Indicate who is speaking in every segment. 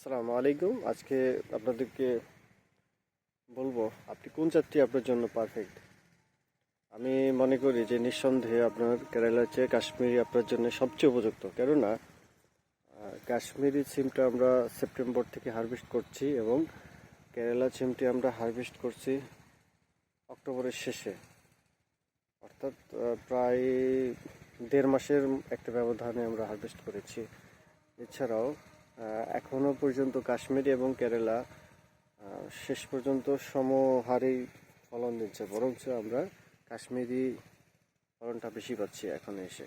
Speaker 1: আসসালামু আলাইকুম। আজকে আপনাদেরকে বলব, আপনি কোন চারটি আপনার জন্য পারফেক্ট আমি মনে করি যে নিঃসন্দেহে আপনার কেরালার চেয়ে কাশ্মীরি আপনার জন্য সবচেয়ে উপযুক্ত। কেননা কাশ্মীরি সিমটা আমরা সেপ্টেম্বর থেকে হারভেস্ট করছি এবং কেরালা সিমটি আমরা হারভেস্ট করছি অক্টোবরের শেষে। অর্থাৎ প্রায় দেড় মাসের একটা ব্যবধানে আমরা হারভেস্ট করেছি। এছাড়াও আহ, এখনও পর্যন্ত কাশ্মীরি এবং কেরালা শেষ পর্যন্ত সমহারেই ফলন দিচ্ছে বরঞ্চ আমরা কাশ্মীরি ফলনটা বেশি পাচ্ছি এখন এসে।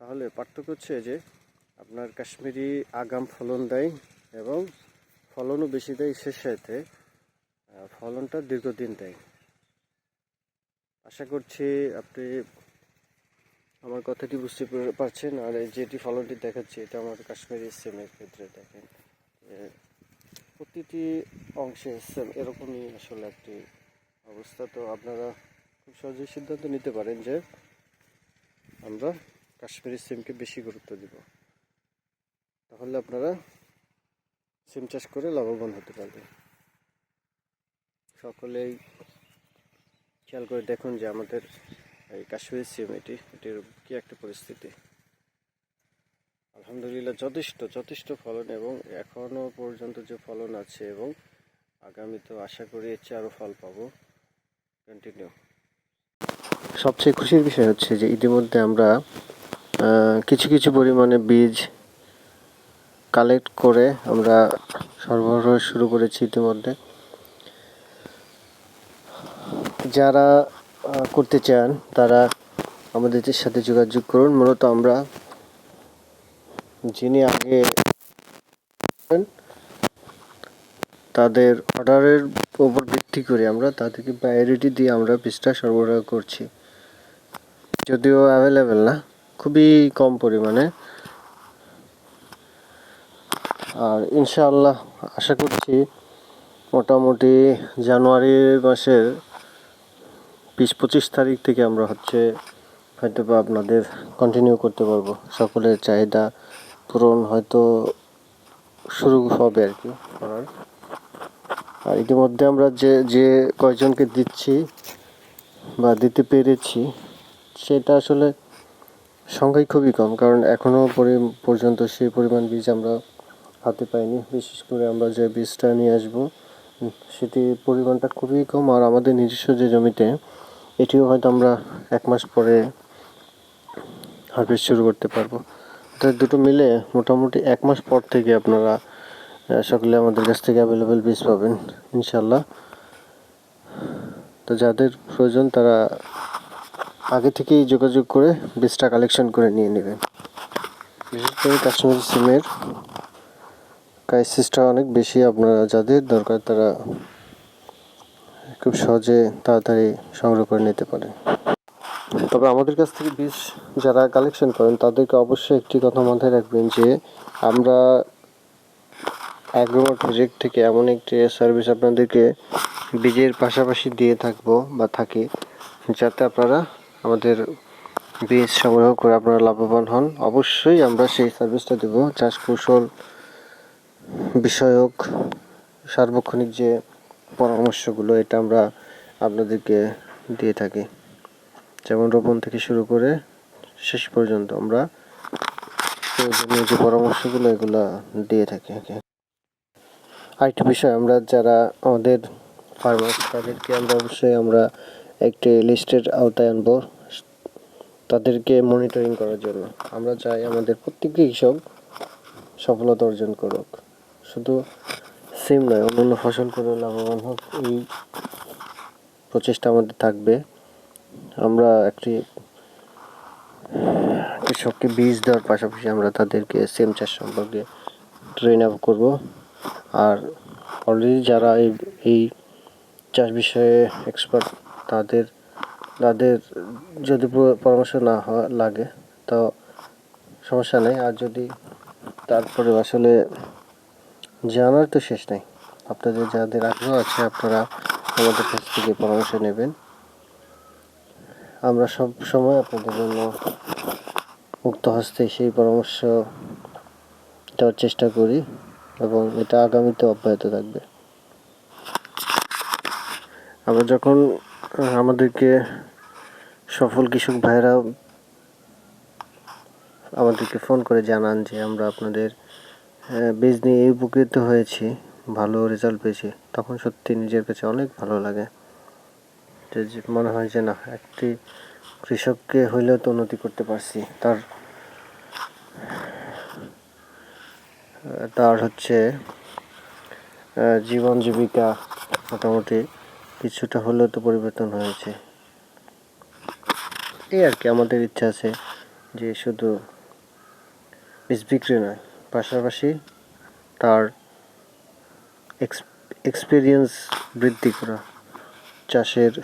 Speaker 1: তাহলে পার্থক্য হচ্ছে যে আপনার কাশ্মীরি আগাম ফলন দেয় এবং ফলনও বেশি দেয় শেষ সাথে ফলনটা দীর্ঘদিন দেয়। আশা করছি আপনি আমার কথাটি বুঝতে পেরে- পারছেন, আর এই যেটি ফলনটি দেখাচ্ছি, এটা আমার কাশ্মীরি সেমের ক্ষেত্রে দেখেন। প্রতিটি অংশে সেম এরকমই আসলে একটি অবস্থা। তো আপনারা খুব সহজেই সিদ্ধান্ত নিতে পারেন যে আমরা কাশ্মীরি সিমকে বেশি গুরুত্ব দিব। তাহলে আপনারা সিম চাষ করে লাভবান হতে পারবেন। সকলেই খেয়াল করে দেখুন যে আমাদের এই কাশ্মীর সিম, এটি এটির কি একটা পরিস্থিতি। আলহামদুলিল্লাহ, যথেষ্ট যথেষ্ট ফলন এবং এখনও পর্যন্ত যে ফলন আছে এবং আগামী তো আশা করি এর চেয়ে আরও ফল পাবো। কন্টিনিউ সবচেয়ে খুশির বিষয় হচ্ছে যে ইতিমধ্যে আমরা কিছু কিছু পরিমাণে বীজ কালেক্ট করে আমরা সরবরাহ শুরু করেছি ইতিমধ্যে। যারা করতে চান, তারা আমাদের সাথে যোগাযোগ করুন। মূলত আমরা যিনি আগে তাদের অর্ডারের উপর ভিত্তি করে আমরা তাদেরকে প্রায়োরিটি দিয়ে আমরা বীজটা সরবরাহ করছি। যদিও অ্যাভেলেবেল না, খুবই কম পরিমাণে। আর ইনশাআল্লাহ, আশা করছি মোটামুটি জানুয়ারি মাসের বিশ পঁচিশ তারিখ থেকে আমরা হচ্ছে হয়তো বা আপনাদের কন্টিনিউ করতে পারব। সকলের চাহিদা পূরণ হয়তো শুরু হবে আর কি করার। আর ইতিমধ্যে আমরা যে যে কয়জনকে দিচ্ছি বা দিতে পেরেছি, সেটা আসলে সংখ্যাই খুবই কম। কারণ এখনও পর্যন্ত সেই পরিমাণ বীজ আমরা হাতে পাইনি। বিশেষ করে আমরা যে বীজটা নিয়ে আসব সেটির পরিমাণটা খুবই কম। আর আমাদের নিজস্ব যে জমিতে এটিও হয়তো আমরা এক মাস পরে হারভেস্ট শুরু করতে পারব। তো দুটো মিলে মোটামুটি এক মাস পর থেকে আপনারা সকলে আমাদের কাছ থেকে অ্যাভেলেবেল বীজ পাবেন ইনশাল্লাহ তো যাদের প্রয়োজন তারা আগে থেকেই যোগাযোগ করে বীজটা কালেকশন করে নিয়ে নেবেন। বিশেষ করে কাশ্মীরি সিমের ক্রাইসিসটা অনেক বেশি আপনারা, যাদের দরকার তারা খুব সহজে তাড়াতাড়ি সংগ্রহ করে নিতে পারেন তবে আমাদের কাছ থেকে বীজ যারা কালেকশন করেন, তাদেরকে অবশ্যই একটি কথা মাথায় রাখবেন যে, আমরা অ্যাগ্রোমার প্রজেক্ট থেকে এমন একটি সার্ভিস আপনাদেরকে বীজের পাশাপাশি দিয়ে থাকব বা থাকি, যাতে আপনারা আমাদের বীজ সংগ্রহ করে আপনারা লাভবান হন। অবশ্যই আমরা সেই সার্ভিসটা দেব। চাষ কৌশল বিষয়ক সার্বক্ষণিক যে পরামর্শগুলো এটা আমরা আপনাদেরকে দিয়ে থাকি। যেমন রোপণ থেকে শুরু করে শেষ পর্যন্ত আমরা প্রয়োজনীয় যে পরামর্শগুলো, এগুলো দিয়ে থাকি আরেকটি বিষয়, আমরা যারা আমাদের ফার্মার তাদেরকে আমরা অবশ্যই আমরা একটি লিস্টের আওতায় আনব, তাদেরকে মনিটরিং করার জন্য। আমরা চাই আমাদের প্রত্যেকটি কৃষক সফলতা অর্জন করুক। শুধু সিম নয় অন্যান্য ফসল করে লাভবান হোক, এই প্রচেষ্টা আমাদের থাকবে। আমরা একটি কৃষককে বীজ দেওয়ার পাশাপাশি আমরা তাদেরকে সিম চাষ সম্পর্কে ট্রেন আপ করব। আর অলরেডি যারা এই এই চাষ বিষয়ে এক্সপার্ট তাদের তাদের যদি পরামর্শ না লাগে, তো সমস্যা নেই। আর যদি তারপরে আসলে জানার তো শেষ নাই। আপনাদের যাদের আগ্রহ আছে, আপনারা আমাদের কাছ থেকে পরামর্শ নেবেন। আমরা সব সময় আপনাদের জন্য মুক্ত হস্তে সেই পরামর্শ দেওয়ার চেষ্টা করি এবং এটা আগামীতে অব্যাহত থাকবে। আমরা যখন আমাদেরকে সফল কৃষক ভাইরা আমাদেরকে ফোন করে জানান যে আমরা আপনাদের বীজ নিয়ে উপকৃত হয়েছি। ভালো রেজাল্ট পেয়েছি। তখন সত্যি নিজের কাছে অনেক ভালো লাগে। যে মনে হয় যে, না, একটি কৃষককে হইলেও তো উন্নতি করতে পারছি। তার তার হচ্ছে জীবন জীবিকা মোটামুটি কিছুটা হলেও তো পরিবর্তন হয়েছে। এই আর কি, আমাদের ইচ্ছা আছে যে, শুধু বীজ বিক্রি নয় পাশাপাশি তার এক্সপিরিয়েন্স বৃদ্ধি করা, চাষের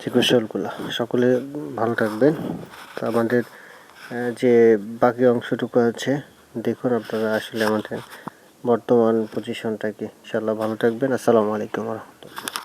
Speaker 1: যে কৌশলগুলো। সকলে ভালো থাকবেন। আমাদের যে বাকি অংশটুকু আছে, দেখুন আপনারা আসলে আমাদের বর্তমান পজিশনটা কি। ইনশাল্লাহ ভালো থাকবেন। আসসালামু আলাইকুম রহমতুল্লাহ।